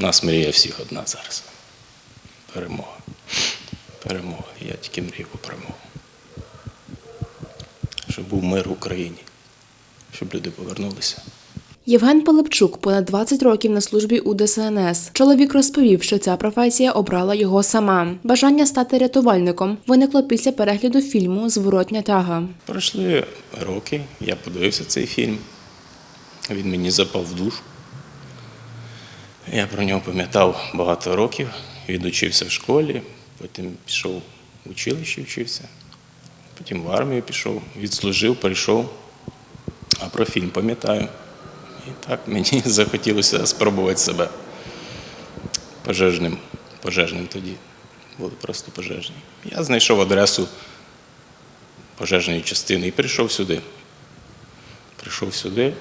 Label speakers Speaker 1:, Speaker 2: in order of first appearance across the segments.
Speaker 1: Нас мрія всіх одна зараз. Перемога. Перемога. Я тільки мрію про перемогу. Щоб був мир в Україні, щоб люди повернулися.
Speaker 2: Євген Пилипчук понад 20 років на службі у ДСНС. Чоловік розповів, що ця професія обрала його сама. Бажання стати рятувальником виникло після перегляду фільму Зворотня тяга.
Speaker 1: Пройшли роки, я подивився цей фільм. Він мені запав в душу. Я про нього пам'ятав багато років. Відучився в школі, потім пішов в училище, вчився, потім в армію пішов, відслужив, прийшов. А про фільм пам'ятаю. І так мені захотілося спробувати себе пожежним. Пожежним тоді. Були просто пожежні. Я знайшов адресу пожежної частини і прийшов сюди. Прийшов сюди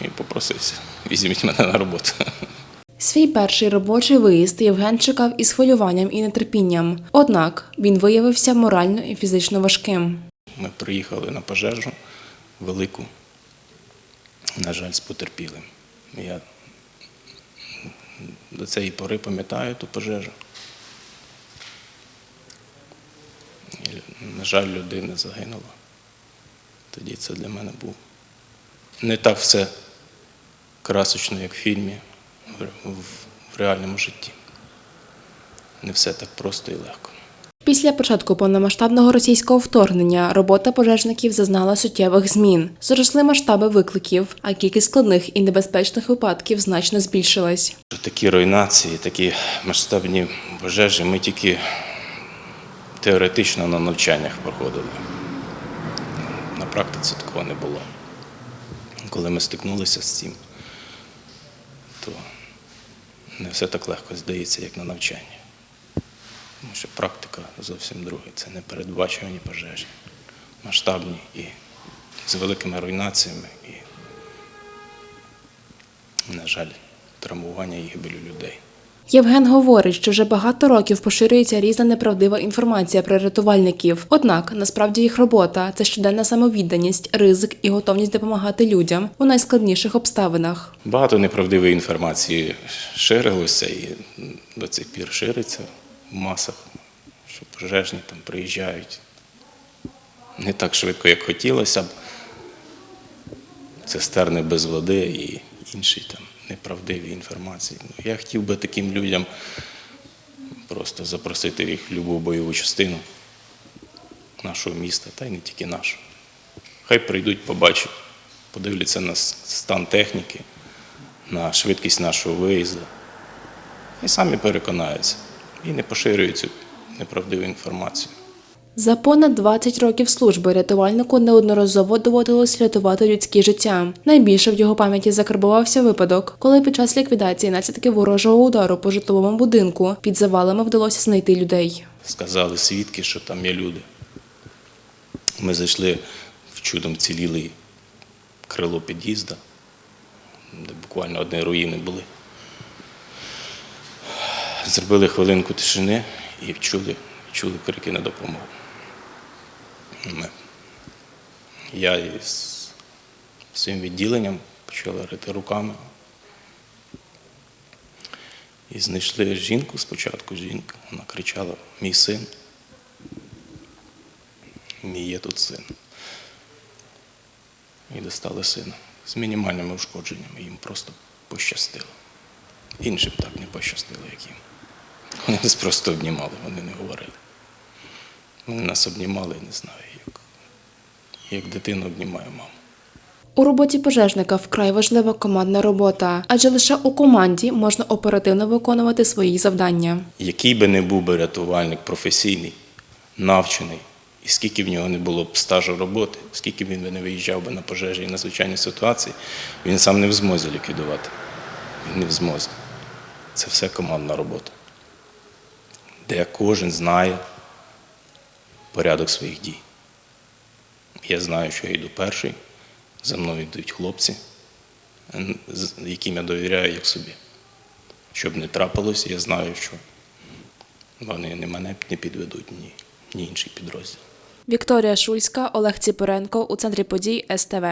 Speaker 1: і попросився. Візьміть мене на роботу.
Speaker 2: Свій перший робочий виїзд Євген чекав із хвилюванням і нетерпінням. Однак він виявився морально і фізично важким.
Speaker 1: Ми приїхали на пожежу велику, на жаль, з потерпілим. Я до цієї пори пам'ятаю ту пожежу. На жаль, людина загинула. Тоді це для мене був не так все красочно, як в фільмі, в, реальному житті. Не все так просто і легко.
Speaker 2: Після початку повномасштабного російського вторгнення робота пожежників зазнала суттєвих змін. Зросли масштаби викликів, а кількість складних і небезпечних випадків значно збільшилась.
Speaker 1: Такі руйнації, такі масштабні пожежі ми тільки теоретично на навчаннях проходили. На практиці такого не було. Коли ми стикнулися з цим, то не все так легко здається, як на навчанні. Тому що практика зовсім друга. Це непередбачувані пожежі, масштабні і з великими руйнаціями, і, на жаль, травмування і гибелю людей.
Speaker 2: Євген говорить, що вже багато років поширюється різна неправдива інформація про рятувальників. Однак насправді їх робота це щоденна самовідданість, ризик і готовність допомагати людям у найскладніших обставинах.
Speaker 1: Багато неправдивої інформації ширилося і до цих пір шириться в масах, що пожежні там приїжджають не так швидко, як хотілося б. Цистерни без води і інші там неправдиві інформації. Ну, Я хотів би таким людям просто запросити їх в любу бойову частину нашого міста, та й не тільки нашого. Хай прийдуть, побачать, подивляться на стан техніки, на швидкість нашого виїзду. І самі переконаються і не поширюють цю неправдиву інформацію.
Speaker 2: За понад 20 років служби рятувальнику неодноразово доводилось рятувати людські життя. Найбільше в його пам'яті закарбувався випадок, коли під час ліквідації наслідків ворожого удару по житловому будинку під завалами вдалося знайти людей.
Speaker 1: Сказали свідки, що там є люди. Ми зайшли в чудом цілілий крило під'їзда, де буквально одні руїни були. Зробили хвилинку тишини і чули, чули крики на допомогу. Я із своїм відділенням почали рити руками. І знайшли жінку спочатку, жінка. Вона кричала: Мій син. Мій є тут син. І достали сина з мінімальними ушкодженнями. Їм просто пощастило. Іншим так не пощастило, як їм. Вони нас просто обнімали, вони не говорили. Вони нас обнімали, не знаю, як, як дитина обнімає маму.
Speaker 2: У роботі пожежника вкрай важлива командна робота, адже лише у команді можна оперативно виконувати свої завдання.
Speaker 1: Який би не був би рятувальник професійний, навчений, і скільки в нього не було б стажу роботи, скільки він би не виїжджав би на пожежі і на звичайні ситуації, він сам не в змозі ліквідувати. Він не в змозі. Це все командна робота, де кожен знає порядок своїх дій. Я знаю, що я йду перший, за мною йдуть хлопці, яким я довіряю як собі. Щоб не трапилось, я знаю, що вони не мене не підведуть, ні, ні інший підрозділ.
Speaker 2: Вікторія Шульська, Олег Ціпоренко у центрі подій СТВ.